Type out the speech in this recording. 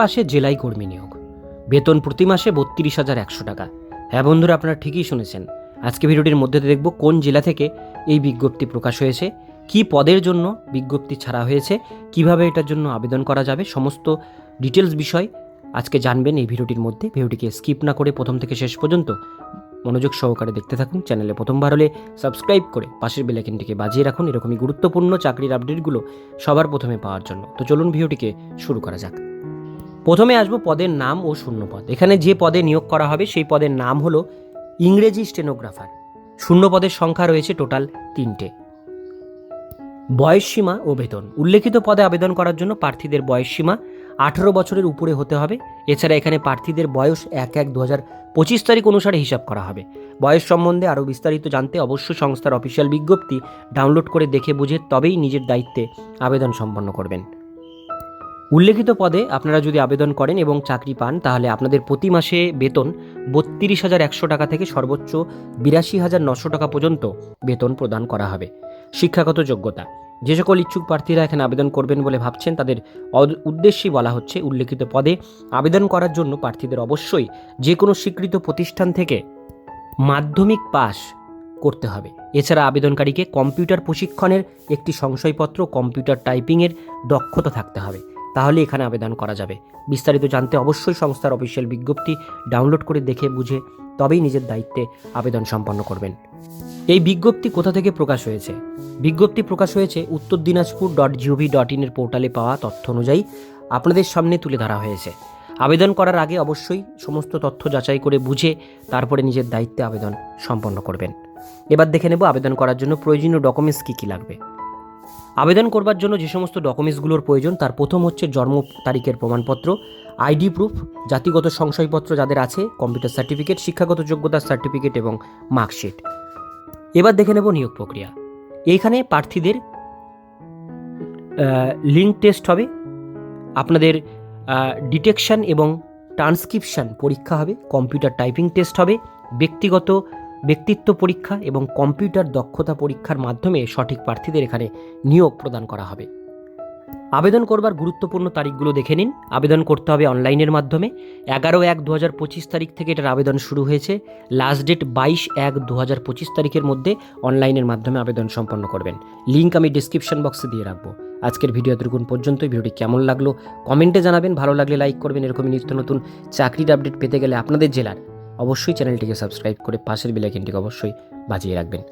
পাশে জেলায় কর্মী নিয়োগ। বেতন প্রতি মাসে বত্রিশ হাজার একশো টাকা। হ্যাঁ বন্ধুরা, আপনারা ঠিকই শুনেছেন। আজকে ভিডিওটির মধ্যে দেখব কোন জেলা থেকে এই বিজ্ঞপ্তি প্রকাশ হয়েছে, কি পদের জন্য বিজ্ঞপ্তি ছাড়া হয়েছে, কীভাবে এটার জন্য আবেদন করা যাবে, সমস্ত ডিটেলস বিষয় আজকে জানবেন এই ভিডিওটির মধ্যে। ভিডিওটিকে স্কিপ না করে প্রথম থেকে শেষ পর্যন্ত মনোযোগ সহকারে দেখতে থাকুন। চ্যানেলে প্রথমবার হলে সাবস্ক্রাইব করে পাশের বেলাইকিনটিকে বাজিয়ে রাখুন। এরকমই গুরুত্বপূর্ণ চাকরির আপডেটগুলো সবার প্রথমে পাওয়ার জন্য। তো চলুন ভিডিওটিকে শুরু করা যাক। প্রথমে আসব পদের নাম ও শূন্যপদ। এখানে যে পদে নিয়োগ করা হবে, সেই পদের নাম হলো ইংরেজি স্টেনোগ্রাফার। শূন্য পদের সংখ্যা রয়েছে টোটাল তিনটে। বয়সসীমা ও বেতন। উল্লেখিত পদে আবেদন করার জন্য প্রার্থীদের বয়সসীমা আঠেরো বছরের উপরে হতে হবে। এছাড়া এখানে প্রার্থীদের বয়স এক এক দু হাজার পঁচিশ তারিখ অনুসারে হিসাব করা হবে। বয়স সম্বন্ধে আরও বিস্তারিত জানতে অবশ্যই সংস্থার অফিসিয়াল বিজ্ঞপ্তি ডাউনলোড করে দেখে বুঝে তবেই নিজের দায়িত্বে আবেদন সম্পন্ন করবেন। উল্লেখিত পদে আপনারা যদি আবেদন করেন এবং চাকরি পান, তাহলে আপনাদের প্রতি মাসে বেতন বত্রিশ হাজার একশো টাকা থেকে সর্বোচ্চ বিরাশি হাজার নশো টাকা পর্যন্ত বেতন প্রদান করা হবে। শিক্ষাগত যোগ্যতা। যে সকল ইচ্ছুক প্রার্থীরা এখানে আবেদন করবেন বলে ভাবছেন, তাদের উদ্দেশ্যেই বলা হচ্ছে, উল্লেখিত পদে আবেদন করার জন্য প্রার্থীদের অবশ্যই যে কোনো স্বীকৃত প্রতিষ্ঠান থেকে মাধ্যমিক পাস করতে হবে। এছাড়া আবেদনকারীকে কম্পিউটার প্রশিক্ষণের একটি সংশয়পত্র, কম্পিউটার টাইপিংয়ের দক্ষতা থাকতে হবে। তাহলে এখানে আবেদন করা যাবে। বিস্তারিত জানতে অবশ্যই সংস্থার অফিসিয়াল বিজ্ঞপ্তি ডাউনলোড করে দেখে বুঝে তবেই নিজের দায়িত্বে আবেদন সম্পন্ন করবেন। এই বিজ্ঞপ্তি কোথা থেকে প্রকাশ হয়েছে? বিজ্ঞপ্তি প্রকাশ হয়েছে উত্তর দিনাজপুর ডট জিওভি ডট ইনের পোর্টালে পাওয়া তথ্য অনুযায়ী আপনাদের সামনে তুলে ধরা হয়েছে। আবেদন করার আগে অবশ্যই সমস্ত তথ্য যাচাই করে বুঝে তারপরে নিজের দায়িত্বে আবেদন সম্পন্ন করবেন। এবার দেখে নেব আবেদন করার জন্য প্রয়োজনীয় ডকুমেন্টস কী কী লাগবে। আবেদন করবার জন্য যে সমস্ত ডকুমেন্টসগুলোর প্রয়োজন, তার প্রথম হচ্ছে জন্ম তারিখের প্রমাণপত্র, আইডি প্রুফ, জাতিগত সংশয়পত্র যাদের আছে, কম্পিউটার সার্টিফিকেট, শিক্ষাগত যোগ্যতার সার্টিফিকেট এবং মার্কশিট। এবার দেখে নেব নিয়োগ প্রক্রিয়া। এইখানে প্রার্থীদের লিঙ্ক টেস্ট হবে, আপনাদের ডিটেকশন এবং ট্রান্সক্রিপশন পরীক্ষা হবে, কম্পিউটার টাইপিং টেস্ট হবে, ব্যক্তিগত ব্যক্তিত্ব পরীক্ষা এবং কম্পিউটার দক্ষতা পরীক্ষার মাধ্যমে সঠিক প্রার্থীদের এখানে নিয়োগ প্রদান করা হবে। আবেদন করবার গুরুত্বপূর্ণ তারিখগুলো দেখে নিন। আবেদন করতে হবে অনলাইনের মাধ্যমে। এগারো এক দু হাজার পঁচিশ তারিখ থেকে এটার আবেদন শুরু হয়েছে। লাস্ট ডেট বাইশ এক দু হাজার পঁচিশ তারিখের মধ্যে অনলাইনের মাধ্যমে আবেদন সম্পন্ন করবেন। লিঙ্ক আমি ডিসক্রিপশন বক্সে দিয়ে রাখব। আজকের ভিডিও এতটুকুন পর্যন্ত ভিডিওটি কেমন লাগল? কমেন্টে জানাবেন। ভালো লাগলে লাইক করবেন। এরকমই নিত্য নতুন চাকরির আপডেট পেতে গেলে আপনাদের জেলার অবশ্যই চ্যানেলটিকে সাবস্ক্রাইব করে পাশের বেলাইকেনটিকে অবশ্যই বাজিয়ে রাখবেন।